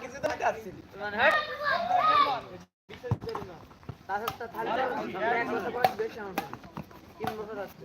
কিছু তো বেশি আমার। তিন বছর আছে।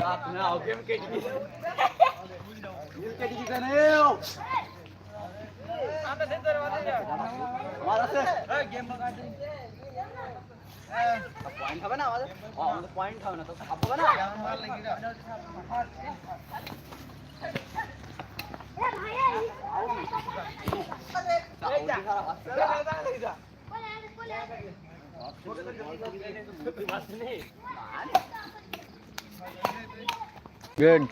আও গেম কেটে দিয়েছে গেম কেটে দিয়েছে নেও আমার আছে পয়েন্ট হবে না আমাদের আমাদের পয়েন্ট হবে না তো হবে না খারাপ আসছে। গুড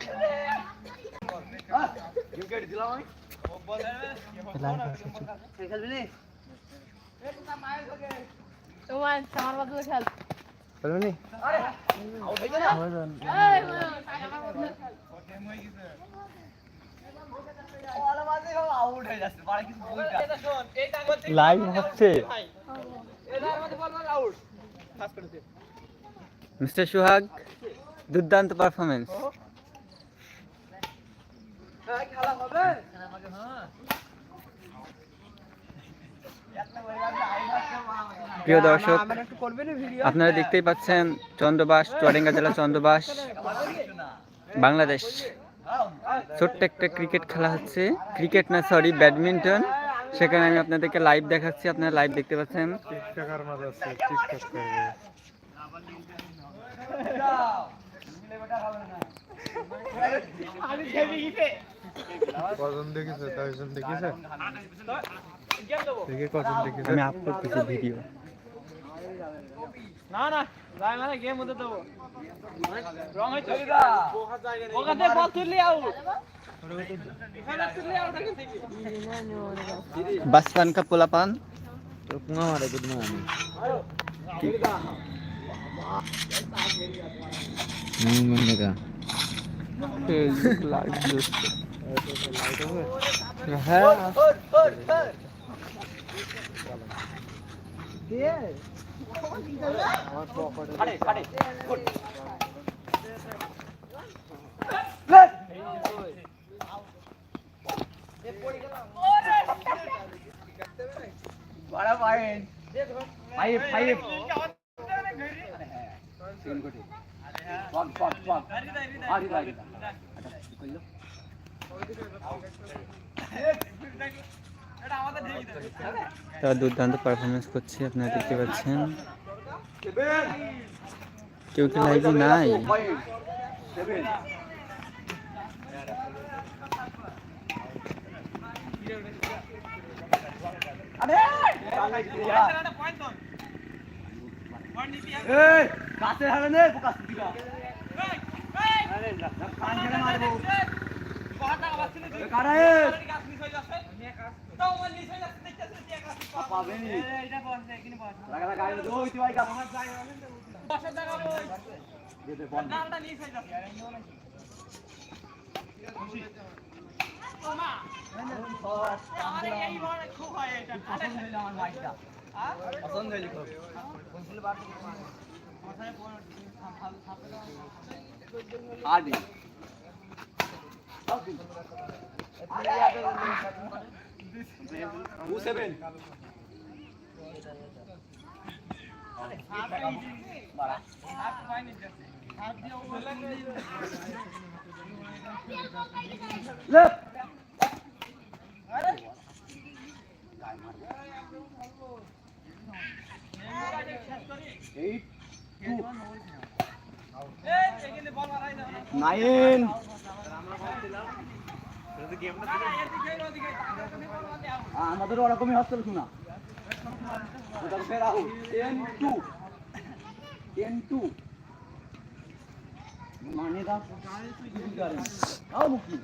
খেলবি? তোমার আমার বদলে খেল হয়ে বলটা লাইভ হচ্ছে মিস্টার সুহাগ দুর্দান্ত পারফরমেন্স হ্যাঁ, খেলা হবে? প্রিয় দর্শক আপনারা দেখতেই পাচ্ছেন চন্দ্রবাস চুয়াডাঙ্গা জেলা চন্দ্রবাস বাংলাদেশ। ছোট্ট একটা ক্রিকেট খেলা হচ্ছে। ক্রিকেট না সরি ব্যাডমিন্টন সেখানে আমি আপনাদেরকে লাইভ দেখাচ্ছি। আপনারা লাইভ দেখতে পাচ্ছেন। কজন দেখেছে? কয়জন দেখেছে? দেখে কজন দেখেছে। আমি আপলোড করছি ভিডিও না না যাই মানে গেম হতে দেবো। রং ওখান থেকে বল তুললি আউট। বাসপান কা পোলাপান? ফেসবুক লাইভ হ্যাঁ ওর ওর ওর আরে আরে গুড লেট বড় পয়েন্ট পক পক পক আরে কইলো তারা দুর্দান্ত পারফরমেন্স করছে, আপনারা দেখতে পাচ্ছেন। কেউ কি লাইভে নাই? আরে! কাছে হবে না কাছে দিবা আরে না কান আদি সেভেন Look! নাইন। আমাদের ওরকমই হচ্ছে শোনা। Out ten two ten two মানে দা আও মুখি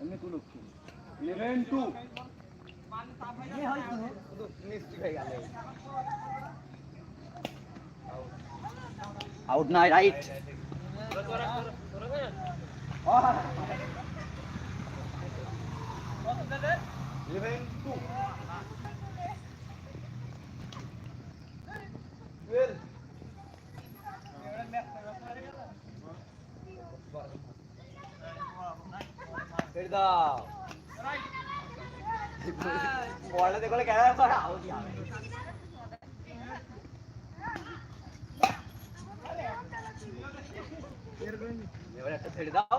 এমনি তো লক্ষ্য ইলেভেন টু আউট নাই রাইট ইলেভেন টু ছেড়ে দাও বলটা দেখলে কেন আউট এবার একটা ছেড়ে দাও কাটছে মিস্টার খালিদ হালকা রং একটু বাজে একদম আছিস কেন ছেড়ে দাও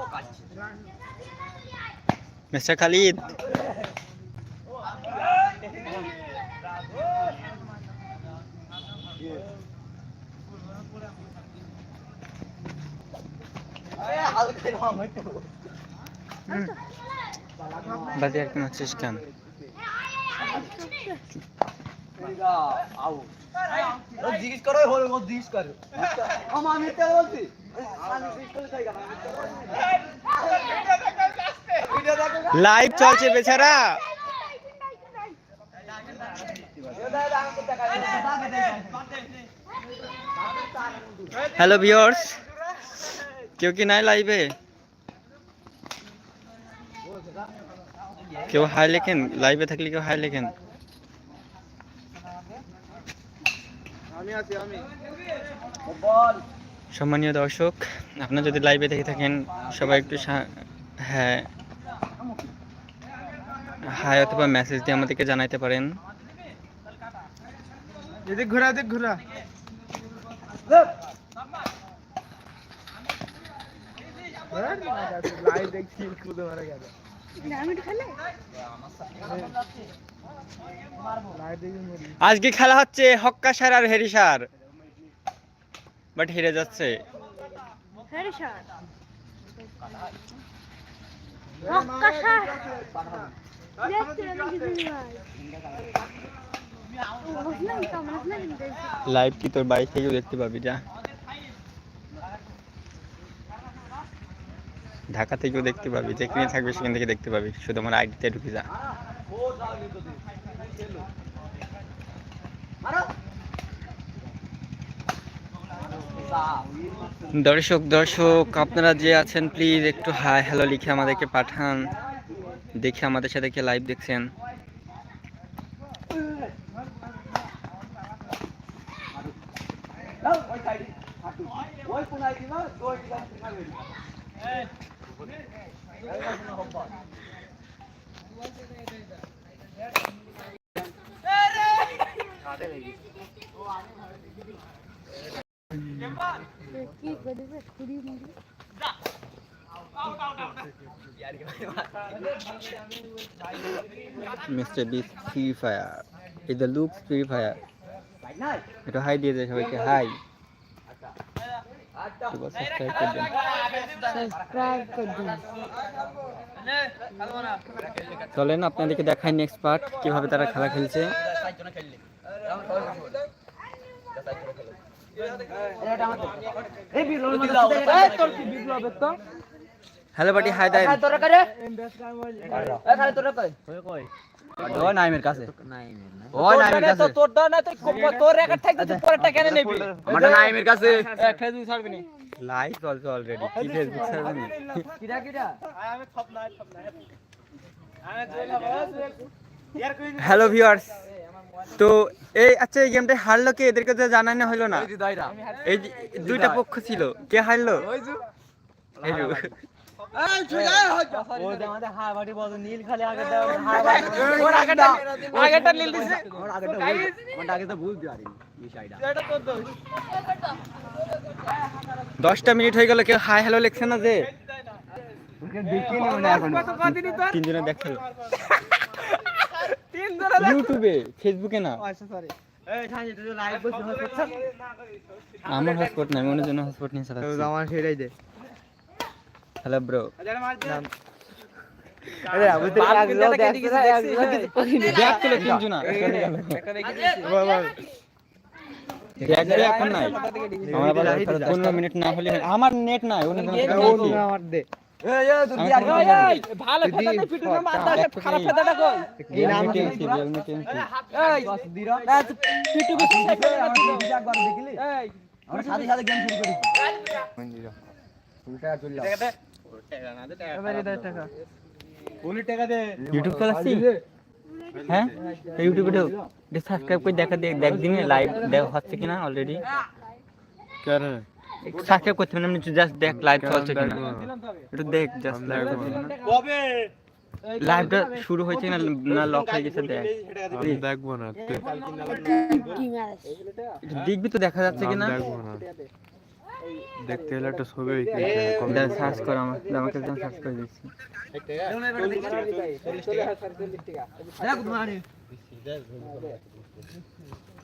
আউট ও জিজ্ঞেস করো হলো ও জিজ্ঞেস করো আমা আমি মিথ্যা বলছি লাইভ চলছে বেচারা। ভিডিও দেখো না, আমাকে দেখায় না। হ্যালো ভিউয়ার্স কেউ কি নাই লাইভে কেউ হাই লেখেন? লাইভে থাকলে কেউ হাই লেখেন? আমি আছি আমি। বল সম্মানীয় দর্শক আপনারা যদি লাইভে দেখে থাকেন সবাই একটু সা- হ্যাঁ হাই অথবা মেসেজ দিয়ে আমাদেরকে জানাইতে পারেন। এদিক ঘোরা এদিক ঘোরা। লাইভ দেখছি খুদে মারা গেল লাইভ দেখি মরি আজকে খেলা হচ্ছে হক্কা সার আর হেরি সার বাট হেরে যাচ্ছে হ্যাঁ স্যার মক্কা স্যার দেখতে আমি কিছু ভাই বুঝলাম কেমন আসলে কিন্তু লাইভ কি তোর বাড়ি থেকেও দেখতে পাবি যা। ঢাকা থেকেও দেখতে পাবি যেখানে থাকবে সেখান থেকে দেখতে পাবি শুধু আমার আইডিতে ঢুকে যা। দর্শক দর্শক, আপনারা যে আছেন প্লিজ একটু হাই হ্যালো লিখে আমাদেরকে পাঠান। দেখে আমাদের সাথে কে লাইভ দেখছেন। কি মুড়ি মিস্টার বিস ফ্রি ফায়ার এই দ্য লুক ফ্রি ফায়ার একটু হাই দিয়ে দেয় সবাইকে হাই চলেন আপনাদেরকে দেখাই নেক্সট পার্ট কীভাবে তারা খেলা খেলছে। হ্যালো বাটি, হাই দেন তোরা করে এই খালি তোরা কই ও নাইমের কাছে। ও নাইমের কাছে। তোর দর না তোর তোর রেকর্ড থাকবে তুই পরেরটা কেন নিবি আমারটা নাইমের কাছে ফেসবুক ছাড়বি না? লাইভ চলছে অলরেডি কি ফেসবুক সার্ভে কিরা কিরা আমি থপ নাই থপ নাই হ্যালো ভিউয়ার্স তো এই আচ্ছা এই গেমটা হারলো কে? এদেরকে তো জানানো হলো না। এই দুইটা পক্ষ ছিল। কে হারলো? দশটা মিনিট হয়ে গেল কেউ হাই হ্যালো লিখছে না যে? মনে তিনজনে দেখাল ধরে ইউটিউবে ফেসবুকে না আচ্ছা সরি আমার হটস্পট নাই মনে জন্য হটস্পট নিয়ে চালাচ্ছি আমার সেটাই দে হ্যালো ব্রো আরে আমি তো এখন নাই আমার পনেরো মিনিট না হলে আমার নেট নাই অন্য আমার দে ইউটিউব চালাচ্ছি হ্যাঁ ইউটিউবে সাবস্ক্রাইব করে দেখা দেখ দেখ দিন লাইভ দেখ হচ্ছে কিনা অলরেডি সাবস্ক্রাইব করতে হবে না জাস্ট দেখ লাইভ চলছে কিনা। একটু দেখ জাস্ট লাইভ কবে? লাইভটা শুরু হয়েছে কিনা না লক হয়ে গেছে দেখ। দেখব না দেখবি তো দেখা যাচ্ছে কিনা। দেখব না। দেখতে হলে একটা ছবি সার্চ কর আমার আমাকে একদম সার্চ করে দিচ্ছি। দেখা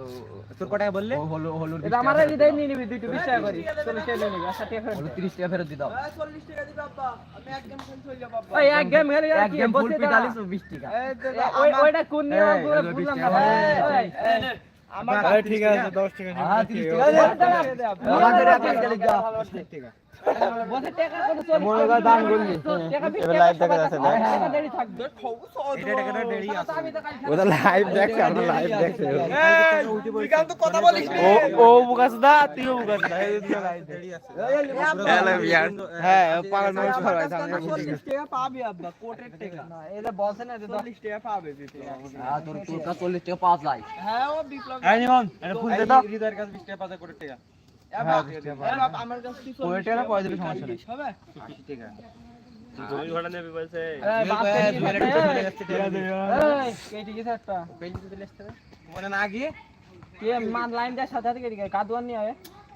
তোর ফুলকোনাটা দে দে তোর কটা বললে? হলো হলো এটা আমার হৃদয় নিয়ে নিবি দুইটা বিশ টাকা করি চল্লিশ টাকা নিবি আচ্ছা টাকা ফেরত দে। 30 টাকা ফেরত দিতাম চল্লিশ টাকা দিবি আব্বা। আমি এক গেম যাব এক গেম খেলে এক গেম ফুল পিটালিস 20 টাকা। ওই ওইটা কোন নিয়ম পুরো বুঝলাম না। আমার ঠিক আছে দশ টাকা। হ্যাঁ 30 টাকা। দে, দে, দে, মনে টাকা দান করলি। এবার টাকা দেখা যাচ্ছে, ওটা লাইভ দেখছে আমরা লাইভ দেখছে ও ও বুকাসদা তুইও হ্যালো ভিয়ার হ্যাঁ পাগল মানুষ সবাই সামনে টাকা পাবি আব্বা কোটের টাকা না এটা বলছে না যে চল্লিশ টাকা পাবে বিপ্লব হ্যাঁ তোর তোর কাছে 40 টাকা পাঁচ লাই হ্যাঁ ও বিপ্লব এই নিমন এটা ফুল দে দাও হৃদয়ের কাছে বিশ টাকা পাঁচ কোটি টাকা হ্যাঁ, হবে? মনে না গিয়ে? লাইন দেয় সাথে সাথে কাদুয়ান নিয়ে আয়।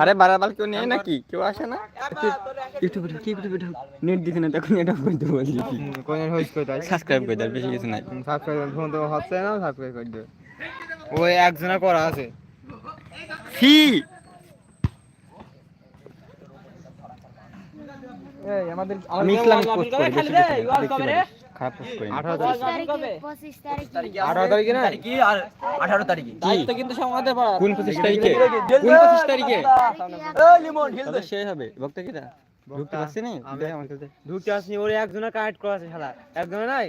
আরে কেউ নেই নাকি? কেউ আসে না? ইউটিউবে ঢুক ইউটিউবে ঢুক নেট না তখন এটা বলছি কোন হইছ কই তাই সাবস্ক্রাইব করে দাও বেশি কিছু নাই। সাবস্ক্রাইব ফোন তো হচ্ছে না সাবস্ক্রাইব করে দিও ওই একজনা করা আছে। ফি! এই আমাদের আমি ইসলামিক পোস্ট করি বেশি খারাপ করি না। 18 পঁচিশ তারিখ তারিখে পঁচিশ তারিখে। 18 তারিখে না কি আর 18 তারিখে। দায়িত্ব কিন্তু সমাজে পাড়া। কোন পঁচিশ তারিখে? কোন পঁচিশ তারিখে? শেষ হবে। ভক্ত কিটা? ঢুকতে পারছি না? দে আমার কাছে। ঢুকতে আসনি ওরে একজনা কাট করা আছে শালা। একজনা নাই?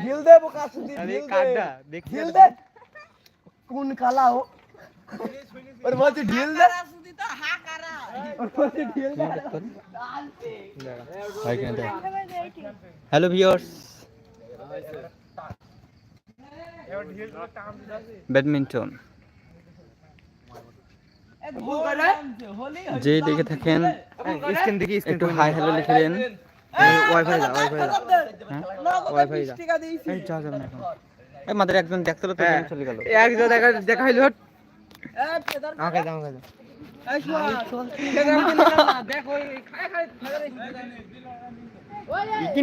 ঢিল দে বোকা সুদি আরে কাটটা দেখি ঢিল দে কোন কালা ও? ওর বলছে ঢিল দে হ্যালো ভিউয়ার্স ব্যাডমিন্টন যে দেখে থাকেন স্ক্রিন দেখি একটু হাই হ্যালো লিখে দেন ওয়াইফাই দা ওয়াইফাই দা ওয়াইফাই দা এই যা যাবে না এখন এই আমাদের একজন দেখছিল তো। চলে গেল একজন দেখা দেখাইলো হট আমাকে দাও আমাকে দাও কি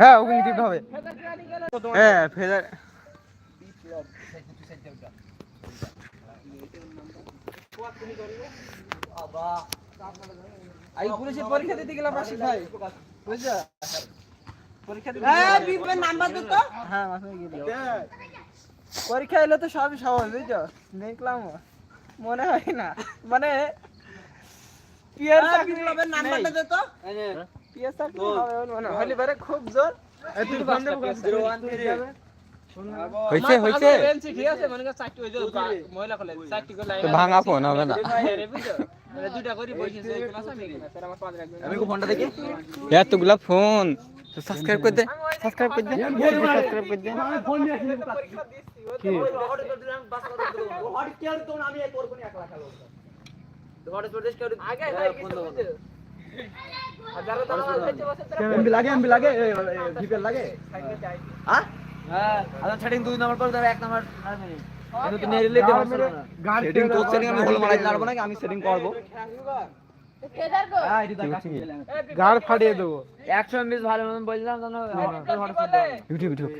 হ্যাঁ ওকে নিতে হবে। হ্যাঁ ফেদার আই পুলিশে পরীক্ষা দিতে গেলাম রাশিদ ভাই। বুঝছ? পরীক্ষা দিতে নাম্বার দে তো। হ্যাঁ মাসে গিয়ে পরীক্ষা এলে তো সবই সহজ বুঝছ? দেখলাম মনে হয় না। মানে পিয়ার চাকরি নাম্বারটা দে তো। পিয়ার চাকরি হবে মনে হলি বারে খুব জোর। এই তুই ফোন দে বুকা জিরো ওয়ান থ্রি হয়েছে হয়েছে বেঞ্চি ঠিক আছে? মনে কর চারটি ওই মহিলা কলেজ চারটি করে লাইন ভাঙা ফোন হবে না। দুটা করে বসেছে ক্লাস আমি আমি ফোনটা দেখি? এতগুলা ফোন তো সাবস্ক্রাইব করে দে। সাবস্ক্রাইব করে দে। সাবস্ক্রাইব করে দে তারা লাগে এমবি লাগে লাগে? হ্যাঁ হ্যাঁ আচ্ছা দুই নম্বর এক নম্বর সেটিং আমি নাকি আমি সেটিং করব। হ্যাঁ এটি দেখ গাড় ফাটিয়ে দেবো। 100 এমবি ভালো মতন বললাম ইউটিউব ইউটিউব।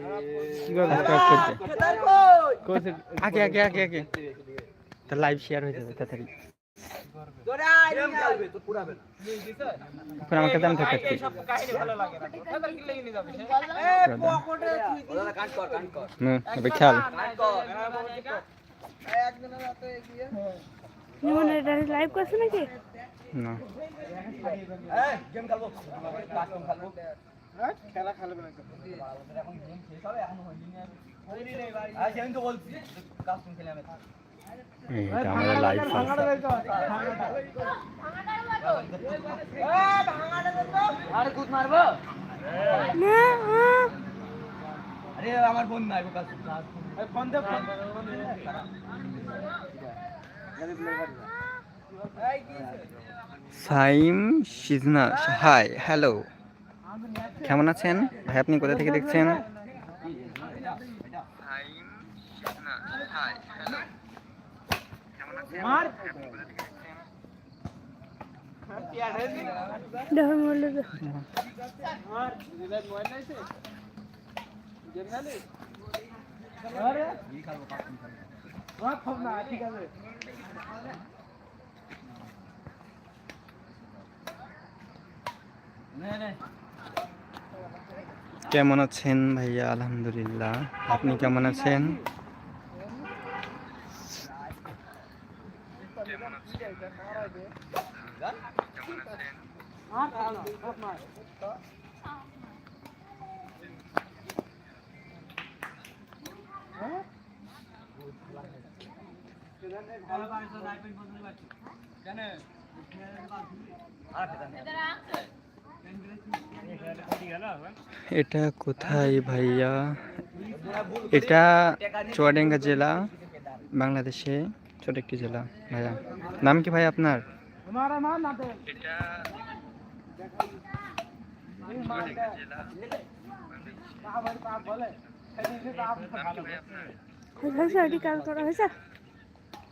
আগে আগে আগে আগে তো লাইভ শেয়ার হয়ে যাবে তাড়াতাড়ি। আমাকে দাম থাকতে খেয়াল। নিমনে লাইভ করছ নাকি? না। গেম খেলব। খেলব খেলা খেলবে না এখন গেম শেষ হবে এখন হয়নি আমি তো বলছি। কাস্টম খেলে আমি এটা আমাদের লাইভ চলছে আরে কুদ মারবো? আরে আমার বোন নাই ফোন দে ফোন সাইম সিজনা হাই হ্যালো। কেমন আছেন? ভাই আপনি কোথা থেকে দেখছেন? দেখো মরলে কেমন আছেন ভাইয়া? আলহামদুলিল্লাহ। আপনি কেমন আছেন? এটা কোথায় ভাইয়া? এটা চুয়াডাঙ্গা জেলা, বাংলাদেশে ছোট একটি জেলা, ভাইয়া। নাম কি ভাই আপনার?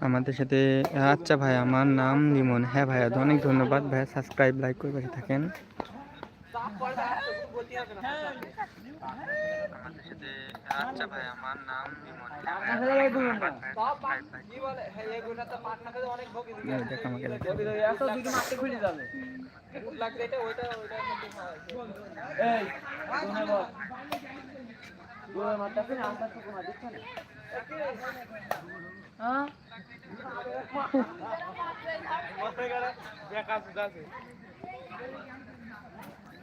আমাদের সাথে আচ্ছা ভাই আমার নাম লিমন। হ্যাঁ ভাইয়া, অনেক ধন্যবাদ। ভাইয়া সাবস্ক্রাইব লাইক করে থাকেন। আচ্ছা ভাই আমার নাম লিমন হ্যাঁ? না হ্যাঁ বেকার আছে ওইটা ওইটা এ মিকে আইডি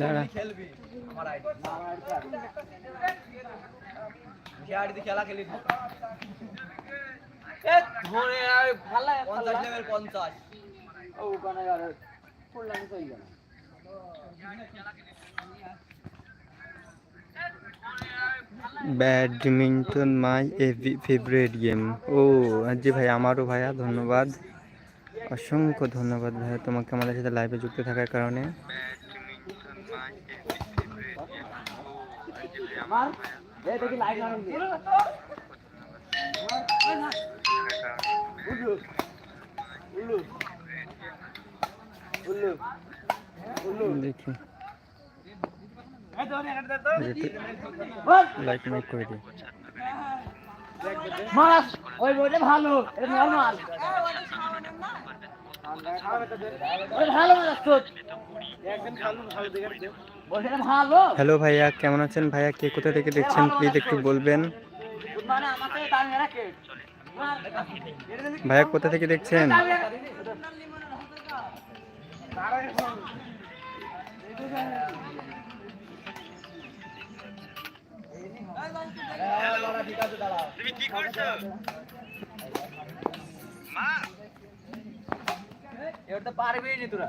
দাঁড়া। খেলবি। আমার আইডি। খেলা খেলি ধরে আর ভালো 50 লেভেল 50 ও কোনে আর ফুললাম কই গেল। ব্যাডমিন্টন মাই ফেভারিট গেম ও জি ভাই আমারও ভাইয়া ধন্যবাদ। অসংখ্য ধন্যবাদ ভাইয়া তোমাকে আমাদের সাথে লাইভে যুক্ত থাকার কারণে। মার এ দেখি লাইট মারুন দি উল্লু উল্লু উল্লু। দেখি। লাইক মাইক করে দিই। মাছ ওই বইটা ভালো। এটা নরমাল ভালো মাছ তো একদিন খালু ভালো দেখে ভালো হ্যালো ভাইয়া কেমন আছেন? ভাইয়া কে কোথা থেকে দেখছেন? প্লিজ একটু বলবেন। মানে ভাইয়া কোথা থেকে দেখছেন? এবার তো পারবেই নি তোরা।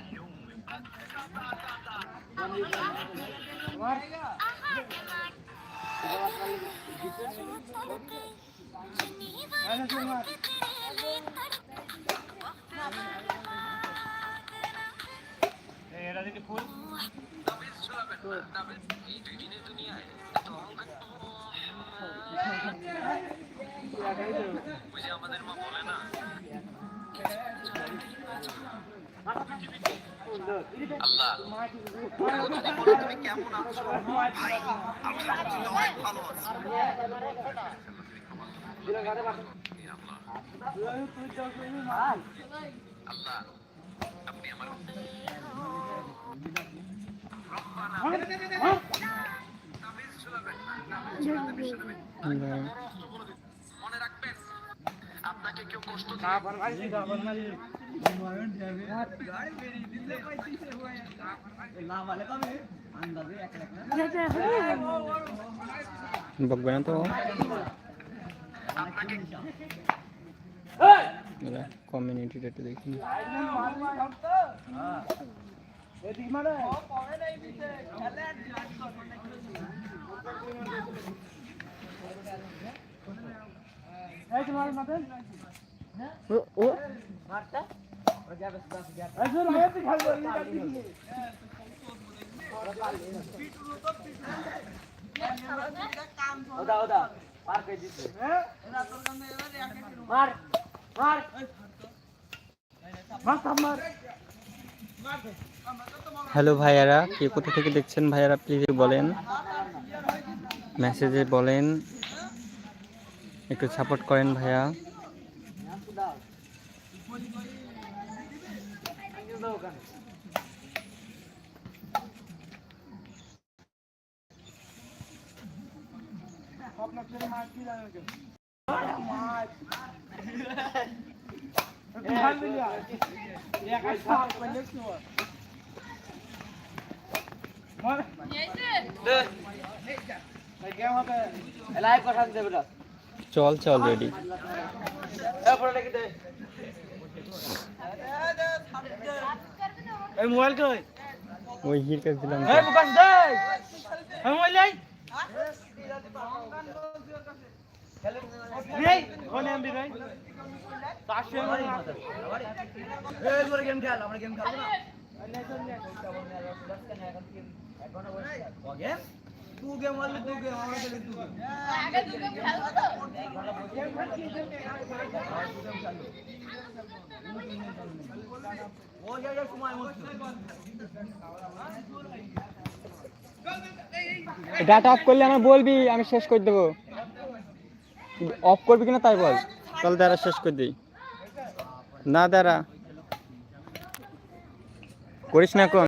এটা দিকে ফুল? আবার মারি আবার মারি যেটা হয়ে বকবে না তো কমিউনিটিটা একটু দেখি এদিকে মারে এই তোমার মাথা ও ও মারটা ও যাবে যাবে এই শুন মেয়ে তুই খেলব এই কাটি দিলে ওদা ওদা পার করে দিতে হ্যাঁ মার মার মাছ চাপ মার হ্যালো ভাইয়ারা। কে কোথা থেকে দেখছেন ভাইয়ারা প্লিজ বলেন। মেসেজে বলেন। একটু সাপোর্ট করেন ভাইয়া আপনার ছেলে মাছ কি জানে কেন মাছ ভালো দিলি একা সাপ করলে কি হয় মার এই গেম হবে লাইভ কথা দিতে বেটা চল চল রেডি এ পড়ে রেখে দে এই মোবাইল কই ওই হির কাছে দিলাম তো। এই মুকাস দে এই মোবাইল এই আমরা গেম খেলব না ও যা যা সময় মতো ডাটা অফ করলে আমার বলবি আমি শেষ করে দেবো। অফ করবি কিনা তাই বল। তাহলে দাঁড়া শেষ করে দিই। না দাঁড়া। করিস না এখন।